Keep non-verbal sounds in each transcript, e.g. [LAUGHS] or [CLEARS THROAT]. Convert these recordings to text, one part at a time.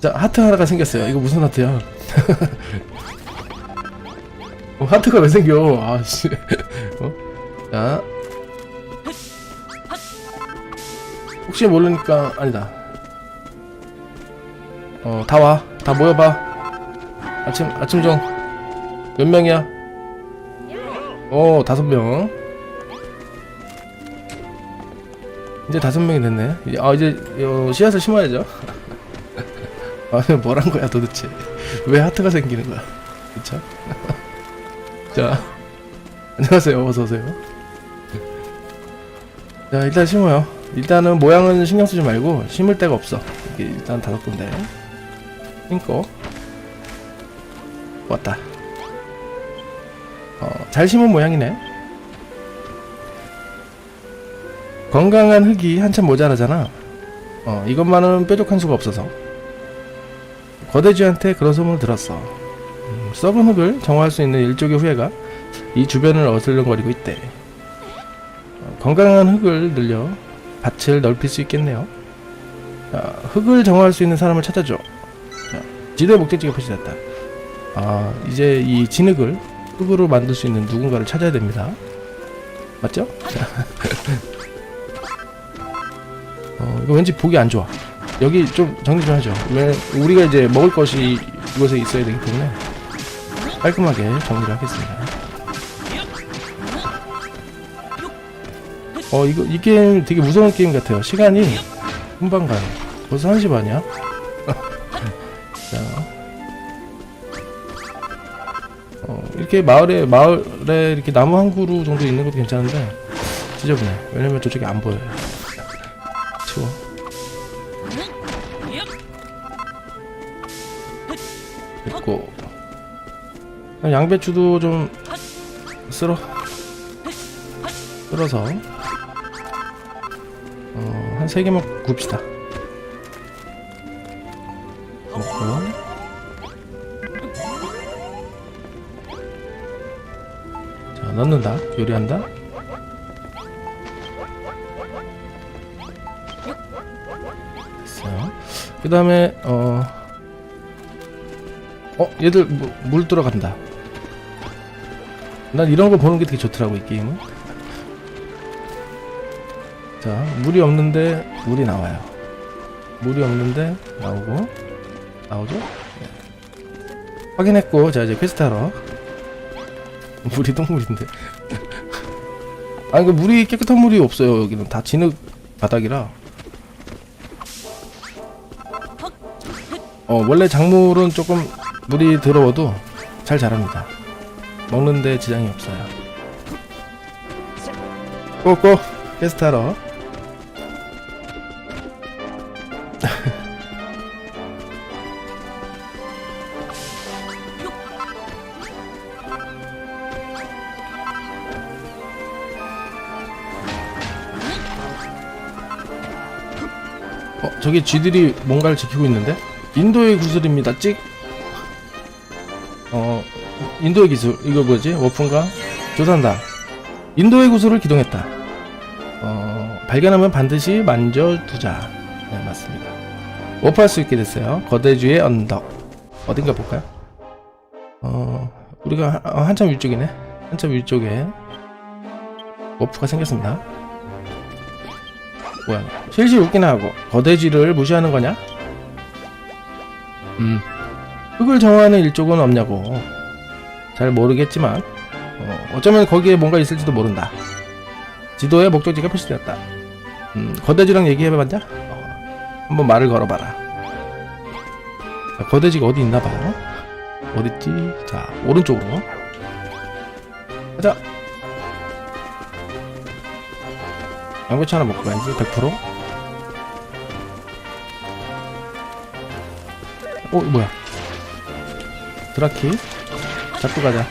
자 하트 하나가 생겼어요. 이거 무슨 하트야? [LAUGHS] 어, 하트가 왜 생겨? 아씨. [LAUGHS] 어? 자. 혹시 모르니까 아니다. 어 다 와. 다 모여봐. 아침 아침 좀몇 명이야? 어 다섯 명. 이제 다섯 명이 됐네. 이제- 아 이제 어, 씨앗을 심어야죠 [LAUGHS] 아 뭐란 거야 도대체. 왜 하트가 생기는 거야? 그쵸? [LAUGHS] 자 안녕하세요. 어서 오세요. 자 일단 심어요. 일단은 모양은 신경 쓰지 말고 심을 데가 없어. 이게 일단 다섯 군데. 심고 왔다. 어, 잘 심은 모양이네. 건강한 흙이 한참 모자라잖아. 어, 이것만은 뾰족한 수가 없어서 거대쥐한테 그런 소문을 들었어. 음, 썩은 흙을 정화할 수 있는 일족의 후예가 이 주변을 어슬렁거리고 있대. 어, 건강한 흙을 늘려 밭을 넓힐 수 있겠네요. 자, 흙을 정화할 수 있는 사람을 찾아줘. 자, 지도의 목적지가 표시됐다. 아 이제 이 진흙을 흙으로 만들 수 있는 누군가를 찾아야 됩니다. 맞죠? 자. [LAUGHS] 어 이거 왠지 보기 안 좋아 여기 좀 정리 좀 하죠. 왜 우리가 이제 먹을 것이 이곳에 있어야 되기 때문에 깔끔하게 정리를 하겠습니다. 어 이거 이 게임 되게 무서운 게임 같아요. 시간이 금방 가요 벌써 1시 반이야? [LAUGHS] 자. 어, 이렇게 마을에 마을에 이렇게 나무 한 그루 정도 있는 것도 괜찮은데 지저분해. 왜냐면 저쪽이 안 보여요. 양배추도 좀 쓸어 쓸어서 어, 한세 개만 굽시다. 먹고. 자 넣는다. 요리한다. 그 다음에 어... 어 얘들 무, 물 들어간다 난 이런 거 보는 게 되게 좋더라고 이 게임은 자 물이 없는데 물이 나와요 물이 없는데 나오고 나오죠 네. 확인했고 자 이제 퀘스트 하러 [LAUGHS] 물이 똥물인데. [LAUGHS] 아니 그 물이 깨끗한 물이 없어요 여기는 다 진흙 바닥이라. 어 원래 작물은 조금 물이 더러워도 잘 자랍니다. 먹는데 지장이 없어요. 꼬꼬 퀘스트 하러. [LAUGHS] 어 저기 쥐들이 뭔가를 지키고 있는데 인도의 구슬입니다 찍. 어 인도의 기술 이거 뭐지 워프인가 조산다. 인도의 구슬을 기동했다. 어 발견하면 반드시 만져두자. 네 맞습니다. 워프할 수 있게 됐어요. 거대쥐의 언덕 어딘가 볼까요? 어 우리가 한, 어, 한참 위쪽이네. 한참 위쪽에 워프가 생겼습니다. 뭐야 실실 웃기나 하고 거대쥐를 무시하는 거냐? 음 흙을 정화하는 일족은 없냐고 잘 모르겠지만 어, 어쩌면 거기에 뭔가 있을지도 모른다. 지도에 목적지가 표시되었다. 음 거대쥐랑 얘기해봤냐? 어, 한번 말을 걸어봐라. 자, 거대쥐가 어디 있나봐요. 어딨지? 자 오른쪽으로. 가자. 양배추 하나 먹고 가야지 100%어 뭐야? 드라키 잡고 가자.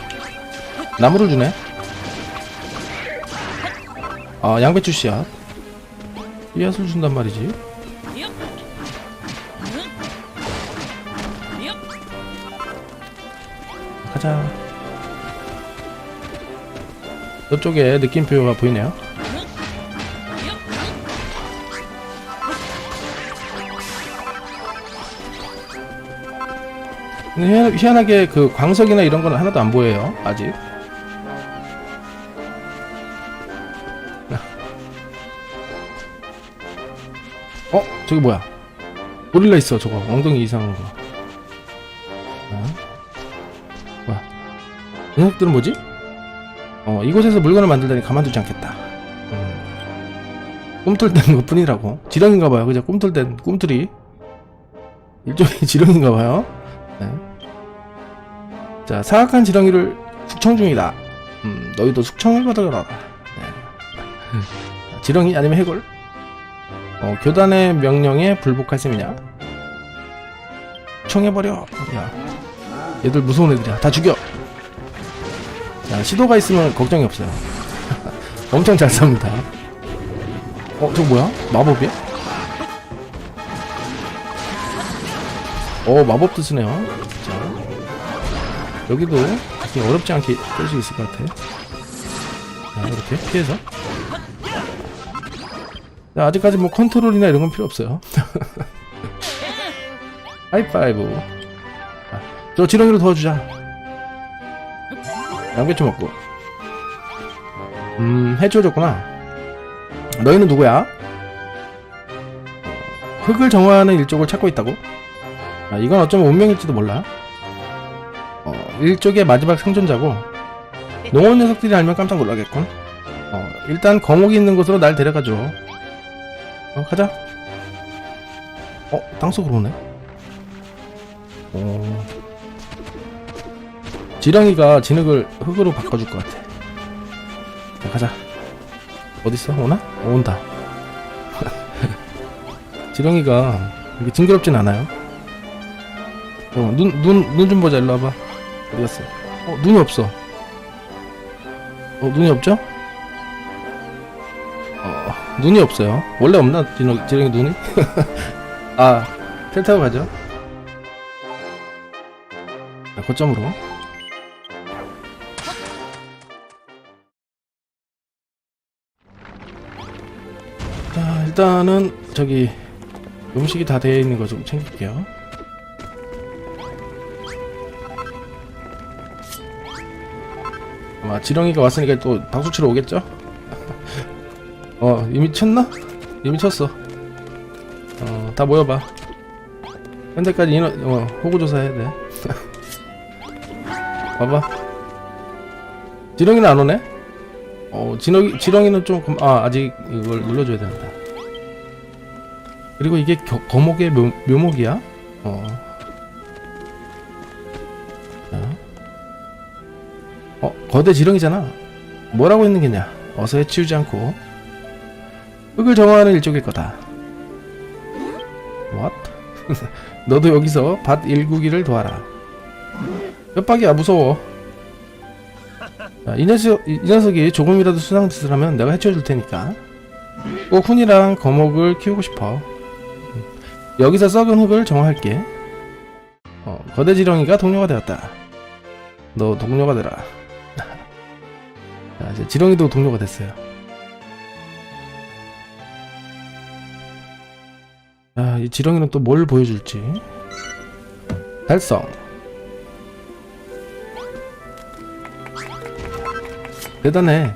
나무를 주네. 아 양배추 씨앗. 씨앗을 준단 말이지. 가자. 저쪽에 느낌표가 보이네요 근데 희한, 희한 하게 그 광석이나 이런 건 하나도 안 보여요 아직 어? 저기 뭐야 고릴라 있어 저거 엉덩이 이상한 거 어? 뭐야 이 녀석들은 뭐지? 어 이곳에서 물건을 만들다니 가만두지 않겠다 음. 꿈틀댄 것 뿐이라고 지렁인가봐요 그죠 꿈틀댄 꿈틀이 일종의 [LAUGHS] 지렁인가봐요 네. 자 사악한 지렁이를 숙청 중이다 음 너희도 숙청을 받아라 네. [LAUGHS] 지렁이 아니면 해골 어, 교단의 명령에 불복할 셈이냐? 청해버려. 야, 얘들 무서운 애들이야. 다 죽여. 자, 시도가 있으면 걱정이 없어요. [LAUGHS] 엄청 잘 삽니다. 어, 저거 뭐야? 마법이야? 어, 마법도 쓰네요. 자, 여기도 어렵지 않게 깰수 있을 것 같아. 자, 이렇게 피해서. 자, 아직까지 뭐 컨트롤이나 이런 건 필요 없어요. [LAUGHS] 하이파이브. 아, 저 지렁이로 도와주자. 양배추 먹고. 음, 해치워줬구나. 너희는 누구야? 흙을 정화하는 일족을 찾고 있다고? 아, 이건 어쩌면 운명일지도 몰라. 어, 일족의 마지막 생존자고, 농원 녀석들이 알면 깜짝 놀라겠군. 어, 일단 거목이 있는 곳으로 날 데려가줘. 어, 가자. 어, 땅속으로 오네. 오. 지렁이가 진흙을 흙으로 바꿔줄 것 같아. 자, 가자. 어딨어? 오나? 어, 온다. [LAUGHS] 지렁이가 이렇게 징그럽진 않아요. 어, 눈, 눈, 눈 좀 보자. 일로 와봐. 어디 갔어? 어, 눈이 없어. 어, 눈이 없죠? 어, 눈이 없어요. 원래 없나? 지렁, 지렁이 눈이? [LAUGHS] 아, 텔 타고 가죠. 자, 고점으로. 자, 일단은 저기 음식이 다 되어 있는 거 좀 챙길게요. 아마 지렁이가 왔으니까 또 박수 치러 오겠죠? [LAUGHS] 어, 이미 쳤나? 이미 쳤어. 어, 다 모여봐. 현재까지 인원, 어, 호구조사 해야 돼. [LAUGHS] 봐봐. 지렁이는 안 오네? 어, 지렁이, 지렁이는 좀, 금- 아, 아직 이걸 눌러줘야 된다. 그리고 이게 겨, 거목의 묘, 묘목이야? 어. 어, 거대 지렁이잖아. 뭐라고 있는 게냐? 어서 해치우지 않고. 흙을 정화하는 일족일 거다. What? [LAUGHS] 너도 여기서 밭 일구기를 도와라. 뼈박이야 무서워. 자, 이 녀석 이 녀석이 조금이라도 수상 짓을 하면 내가 해쳐줄 테니까. 꼭 훈이랑 거목을 키우고 싶어. 음, 여기서 썩은 흙을 정화할게. 어, 거대 지렁이가 동료가 되었다. 너 동료가 되라. 자, 이제 지렁이도 동료가 됐어요. 아, 이 지렁이는 또 뭘 보여줄지. 달성. 대단해.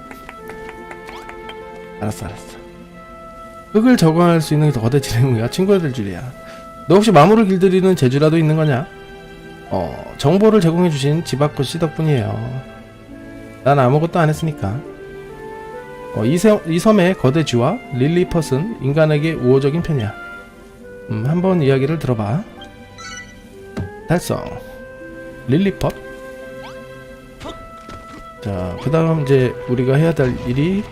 알았어, 알았어. 흙을 적응할 수 있는 거대 지렁이가 친구가 될 줄이야. 너 혹시 마물을 길들이는 재주라도 있는 거냐? 어, 정보를 제공해주신 지바코 씨 덕분이에요. 난 아무것도 안 했으니까. 어, 이, 세, 이 섬의 거대 쥐와 릴리퍼스는 인간에게 우호적인 편이야. 음, 한번 이야기를 들어봐. 달성. 릴리퍼. 자, 그 다음 이제 우리가 해야 될 일이,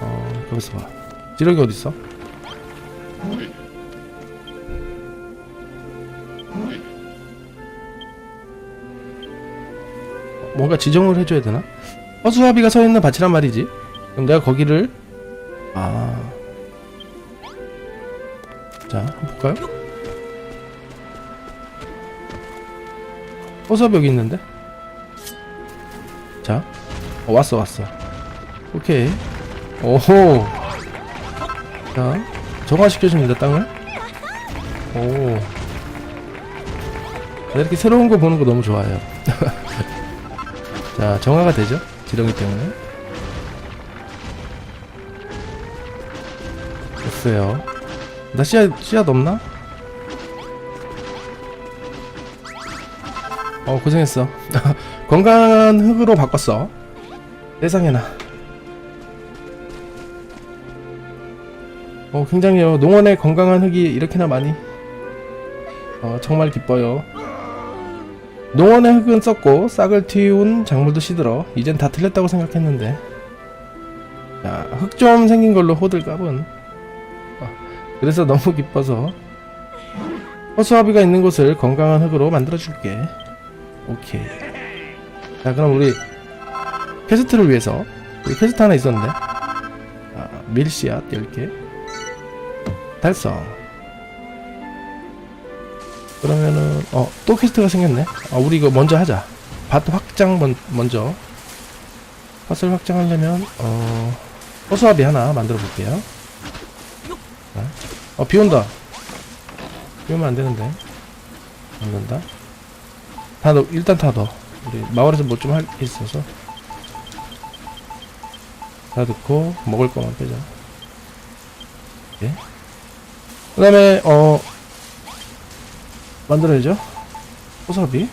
어, 거기서 봐. 지렁이 어딨어? 뭔가 지정을 해줘야 되나? 허수아비가 서 있는 밭이란 말이지. 그럼 내가 거기를, 아. 자, 한번 볼까요? 허수아비 여기 있는데? 자, 어, 왔어, 왔어. 오케이. 오호. 자, 정화시켜줍니다, 땅을. 오. 이렇게 새로운 거 보는 거 너무 좋아요. [LAUGHS] 자, 정화가 되죠? 지렁이 때문에. 됐어요. 나 씨앗, 씨앗 없나? 어, 고생했어. [LAUGHS] 건강한 흙으로 바꿨어. 세상에나. 어, 굉장히요. 농원에 건강한 흙이 이렇게나 많이. 어, 정말 기뻐요. 농원의 흙은 썩고 싹을 틔운 작물도 시들어 이젠 다 틀렸다고 생각했는데. 자, 흙 좀 생긴 걸로 호들갑은? 어, 그래서 너무 기뻐서. 허수아비가 있는 곳을 건강한 흙으로 만들어줄게. 오케이. 자 그럼 우리 퀘스트를 위해서 우리 퀘스트 하나 있었는데. 아, 밀씨앗 10개. 달성 그러면은 어 또 퀘스트가 생겼네. 아 우리 이거 먼저 하자. 밭 확장 먼, 먼저. 밭을 확장하려면 어 허수아비 하나 만들어 볼게요. 어 비온다. 비오면 안되는데. 안 된다. 다 넣, 일단 다 넣어. 우리 마을에서 뭐 좀 할 게 있어서. 다 넣고 먹을 거만 빼자. 예? 그 다음에 어 만들어야죠. 허수아비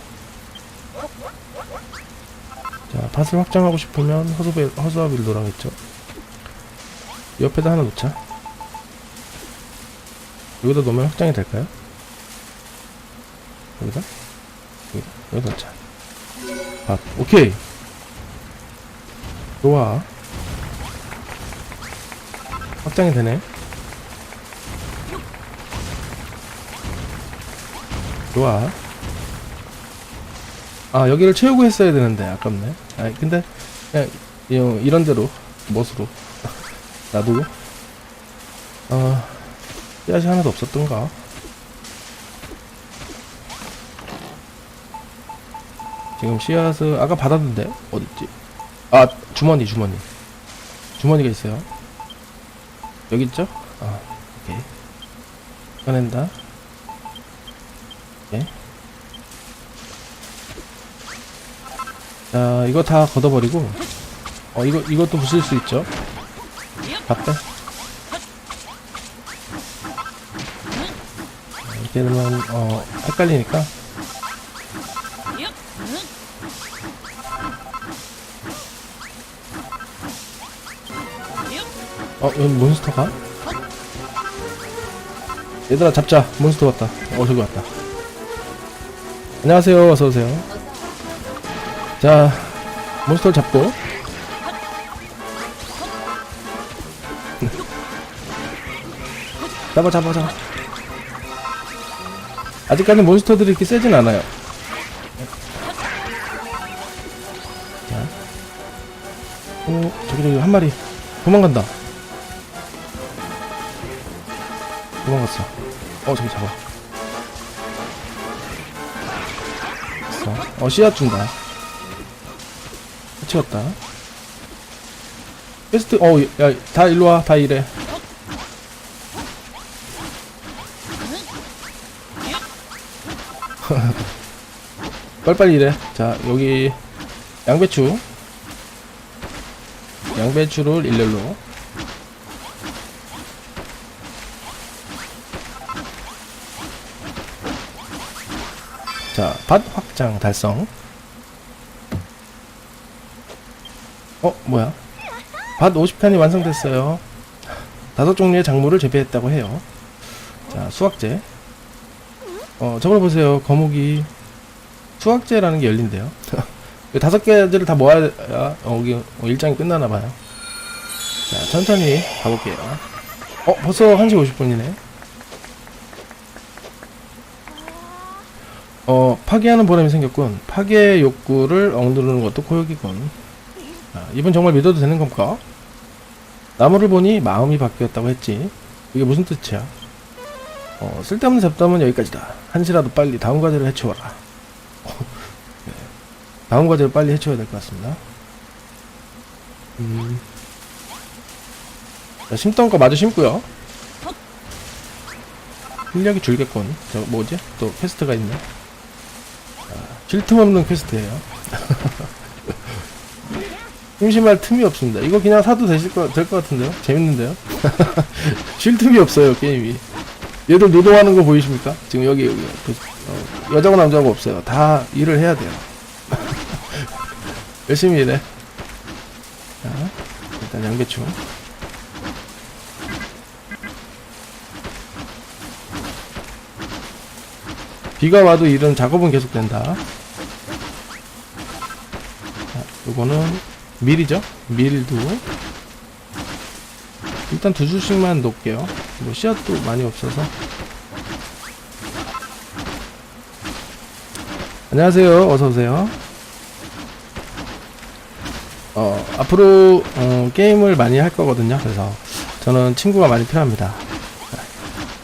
자 밭을 확장하고 싶으면 허수아비, 허수아비를 놓으라겠죠. 옆에다 하나 놓자. 여기다 놓으면 확장이 될까요? 여기다? 여기다. 여기다 놓자. 밭 오케이. 좋아. 확장이 되네 좋아. 아 여기를 채우고 했어야 되는데 아깝네. 아 근데 그냥 이- 이런 대로 멋으로 [LAUGHS] 놔두고. 아 씨앗이 하나도 없었던가. 지금 씨앗을 아까 받았는데 어딨지? 아 주머니 주머니 주머니가 있어요. 여기 있죠? 아 오케이. 꺼낸다. 자, 이거 다 걷어버리고, 어, 이거, 이것도 부술 수 있죠? 다 빼. 이렇게 되면, 어, 헷갈리니까. 어, 여기 몬스터가? 얘들아, 잡자. 몬스터 왔다. 어, 저기 왔다. 안녕하세요. 어서 오세요. 자, 몬스터를 잡고. 잡아, 잡아, 잡아. 아직까지 몬스터들이 이렇게 세진 않아요. 자. 오, 저기, 저기, 한 마리. 도망간다. 도망갔어. 어, 저기 잡아. 됐어. 어, 씨앗 준다. 치웠다. 퀘스트, 어, 야, 다 일로 와, 다 이래. [LAUGHS] 빨리빨리 이래. 자, 여기, 양배추. 양배추를 일렬로. 자, 밭 확장 달성. 어, 뭐야? 밭 50칸이 완성됐어요. 다섯 종류의 작물을 재배했다고 해요. 자, 수확제. 어, 저걸 보세요. 거목이 수확제라는 게 열린대요. [LAUGHS] 이 다섯 개들을 다 모아야 어, 여기 어, 일정이 끝나나 봐요. 자, 천천히 가볼게요. 어, 벌써 1시 50분이네. 어, 파괴하는 보람이 생겼군. 파괴 욕구를 억누르는 것도 고역이군. 아, 이분 정말 믿어도 되는 건가? 나무를 보니 마음이 바뀌었다고 했지. 이게 무슨 뜻이야? 어, 쓸데없는 잡담은 여기까지다. 한시라도 빨리 다음 과제를 해치워라. [LAUGHS] 네. 다음 과제를 빨리 해치워야 될 것 같습니다. 음. 자, 심던 거 마저 심고요. 실력이 줄겠군. 저 뭐지? 또 퀘스트가 있네. 쉴틈 없는 퀘스트예요. [LAUGHS] 심심할 틈이 없습니다. 이거 그냥 사도 되실 거, 될 것 같은데요? 재밌는데요? [LAUGHS] 쉴 틈이 없어요, 게임이. 얘들 노동하는 거 보이십니까? 지금 여기, 여기 그, 어, 여자고 남자고 없어요. 다 일을 해야 돼요. [LAUGHS] 열심히 일해. 자, 일단 양배추. 비가 와도 일은 작업은 계속된다. 자, 요거는 밀이죠? 밀도 일단 두 줄씩만 놓을게요. 뭐 씨앗도 많이 없어서. 안녕하세요. 어서 오세요. 어, 앞으로 어, 게임을 많이 할 거거든요. 그래서 저는 친구가 많이 필요합니다.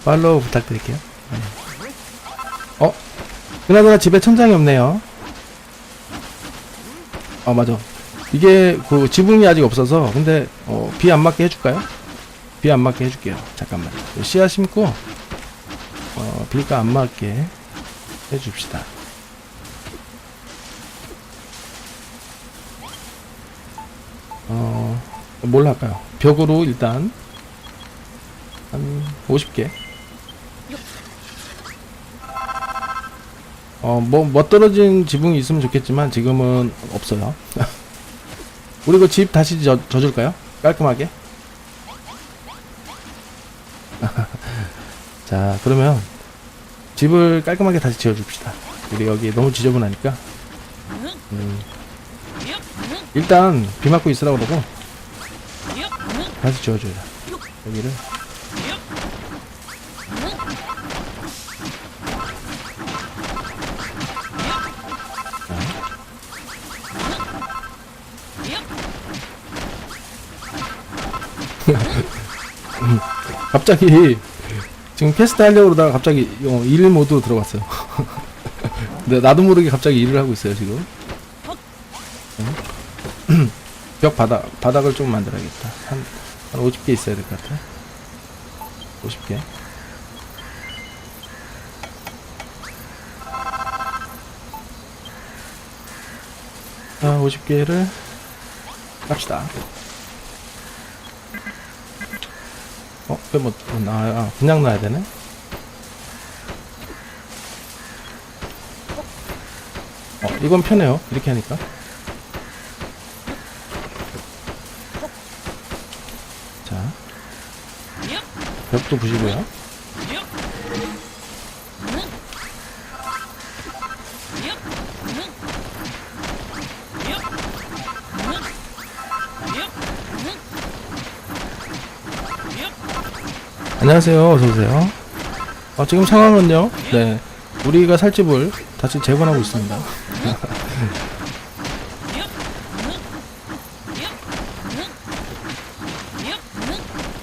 팔로우 부탁드릴게요. 네. 어? 그나저나 집에 천장이 없네요. 아 맞아. 이게 그 지붕이 아직 없어서 근데 어, 비 안 맞게 해줄까요? 비 안 맞게 해줄게요. 잠깐만. 씨앗 심고 어, 비가 안 맞게 해줍시다. 어, 뭘 할까요? 벽으로 일단 한 50개. 어, 뭐, 멋떨어진 지붕이 있으면 좋겠지만 지금은 없어요. [LAUGHS] 우리 그 집 다시 져, 져줄까요? 깔끔하게. [LAUGHS] 자, 그러면 집을 깔끔하게 다시 지어줍시다. 우리 여기 너무 지저분하니까. 음, 일단 비 맞고 있으라고 그러고 다시 지어줘요. 여기를. 갑자기 지금 퀘스트 하려고 그러다가 갑자기 어, 일 모드로 들어갔어요. [LAUGHS] 근데 나도 모르게 갑자기 일을 하고 있어요 지금. 응? [CLEARS THROAT] 벽 바닥 바닥을 좀 만들어야겠다. 한, 한 50개 있어야 될 것 같아. 50개. 자, 50개를 갑시다. 어, 왜 뭐, 뭐 나, 아, 그냥 놔야 되네? 어, 이건 편해요. 이렇게 하니까. 자. 벽도 부시고요. 안녕하세요. 어서오세요. 어, 지금 상황은요, 네. 우리가 살 집을 다시 재건하고 있습니다. [LAUGHS]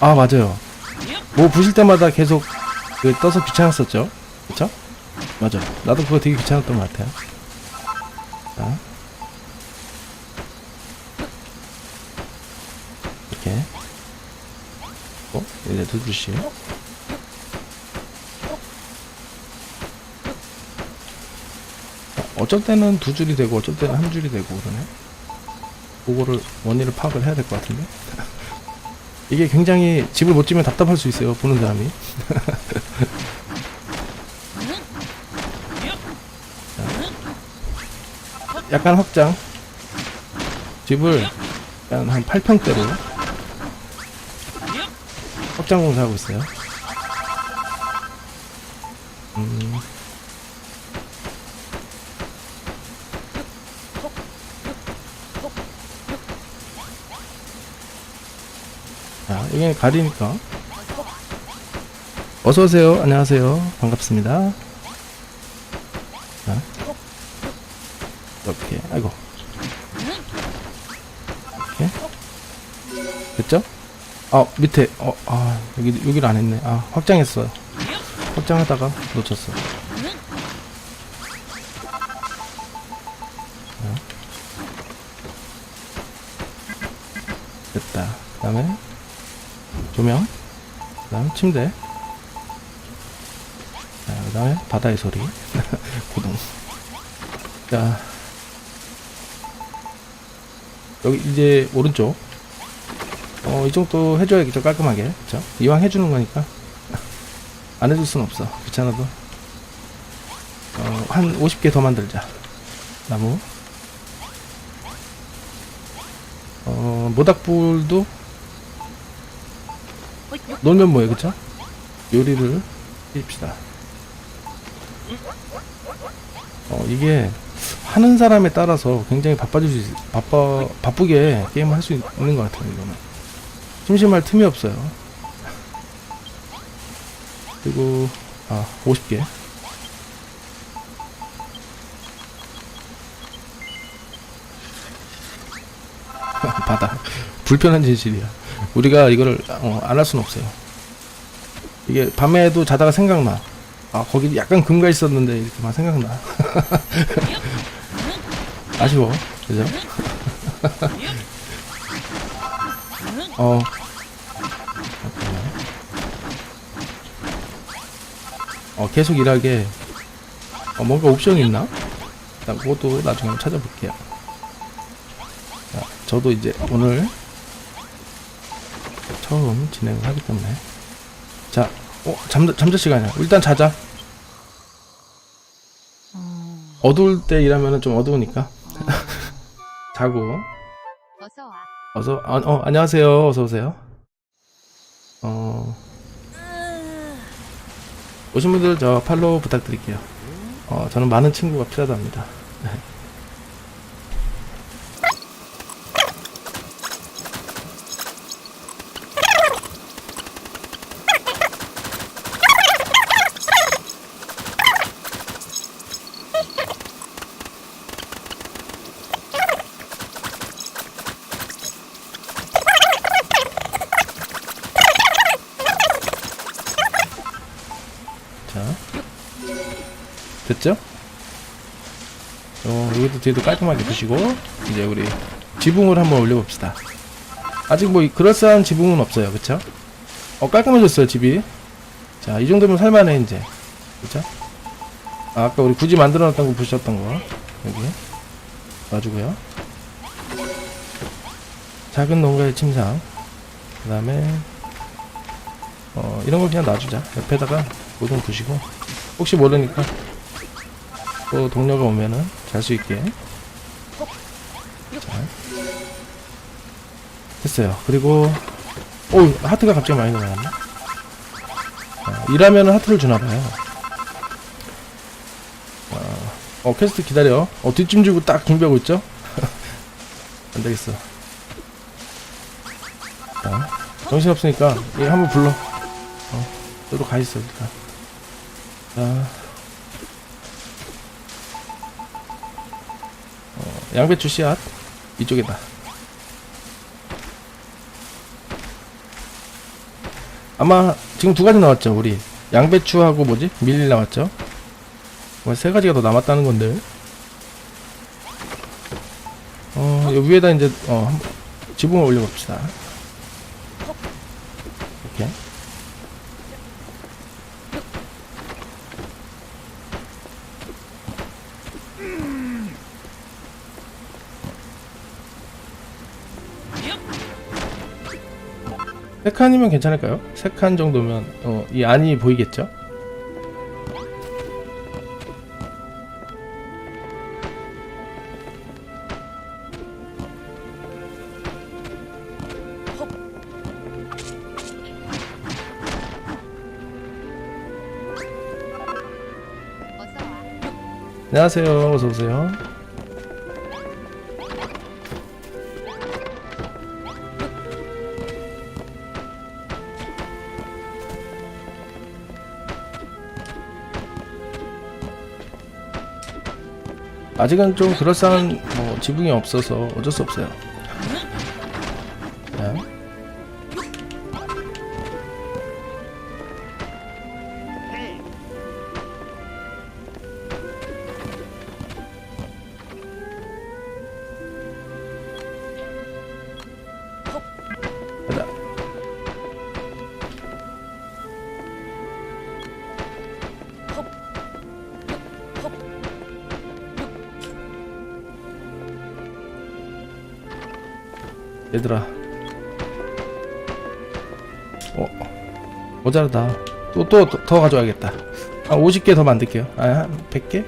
아, 맞아요. 뭐 부실 때마다 계속 그 떠서 귀찮았었죠? 그쵸? 맞아. 나도 그거 되게 귀찮았던 것 같아요. 자. 이렇게. 두. 어, 어쩔 때는 두 줄이 되고 어쩔 때는 한 줄이 되고 그러네. 그거를 원인을 파악을 해야 될 것 같은데. [LAUGHS] 이게 굉장히 집을 못 지면 답답할 수 있어요. 보는 사람이. [LAUGHS] 자. 약간 확장. 집을 약간 한 8평대로 확장 공사하고 있어요. 음. 자, 이게 가리니까. 어서오세요. 안녕하세요. 반갑습니다. 아, 밑에, 어, 아, 여기, 여기를 안 했네. 아, 확장했어요. 확장하다가 놓쳤어. 됐다. 그 다음에, 조명. 그 다음 침대. 자, 그 다음에 바다의 소리. [LAUGHS] 구동. 자 여기 이제 오른쪽 어 이 정도 해줘야겠죠 깔끔하게. 그쵸? 이왕 해주는 거니까. 안 해줄 순 없어 귀찮아도. 어, 한 50개 더 만들자 나무. 어 모닥불도 놀면 뭐해 그쵸? 요리를 해줍시다. 어 이게 하는 사람에 따라서 굉장히 바빠질 수 있, 바빠 바쁘게 게임을 할 수 있는 것 같아요 이거는 심심할 틈이 없어요. 그리고 아 50개. [LAUGHS] 바다. 불편한 진실이야. 우리가 이거를 어, 안할 수는 없어요. 이게 밤에도 자다가 생각나. 아 거기 약간 금가 있었는데 이렇게만 생각나. [LAUGHS] 아쉬워. 그죠? [LAUGHS] 어. 어 계속 일하게. 어, 뭔가 옵션이 있나? 일단 그것도 나중에 한번 찾아볼게요. 자, 저도 이제 오늘 처음 진행을 하기 때문에. 자, 어, 잠, 잠자 시간이야. 일단 자자. 어두울 때 일하면 좀 어두우니까. [LAUGHS] 자고 어서 아, 어 안녕하세요. 어서 오세요. 어 오신 분들 저 팔로우 부탁드릴게요. 어 저는 많은 친구가 필요하답니다 [LAUGHS] 자. 됐죠? 어 여기도 뒤에도 깔끔하게 두시고 이제 우리 지붕을 한번 올려봅시다. 아직 뭐 그럴싸한 지붕은 없어요. 그쵸? 어 깔끔해졌어요 집이. 자 이 정도면 살만해 이제. 그쵸? 아, 아까 우리 굳이 만들어 놨던 거 보셨던 거. 여기. 놔주고요. 작은 농가의 침상. 그 다음에 어 이런 걸 그냥 놔주자. 옆에다가 모든 두시고. 혹시 모르니까 또 동료가 오면은 잘 수 있게. 자. 됐어요. 그리고 오 하트가 갑자기 많이 나왔네. 어, 일하면은 하트를 주나봐요. 어, 어 퀘스트 기다려. 어 뒷짐 주고 딱 준비하고 있죠? [LAUGHS] 안되겠어. 자 정신없으니까 얘 한번 불러. 어 너도 가있어 일단 자 어, 양배추 씨앗 이쪽에다. 아마 지금 두 가지 나왔죠 우리. 양배추하고 뭐지? 밀 나왔죠? 뭐세 가지가 더 남았다는 건데. 어 위에다 이제 어 지붕을 올려봅시다 세 칸이면 괜찮을까요? 세 칸 정도면 어, 이 안이 보이겠죠? 안녕하세요. 어서 오세요. 아직은 좀 그럴싸한 뭐 지붕이 없어서 어쩔 수 없어요. 자. 가자. 얘들아. 어 모자라다. 또 또 더 가져와야겠다. 아 50개 더 만들게요. 아한 100개?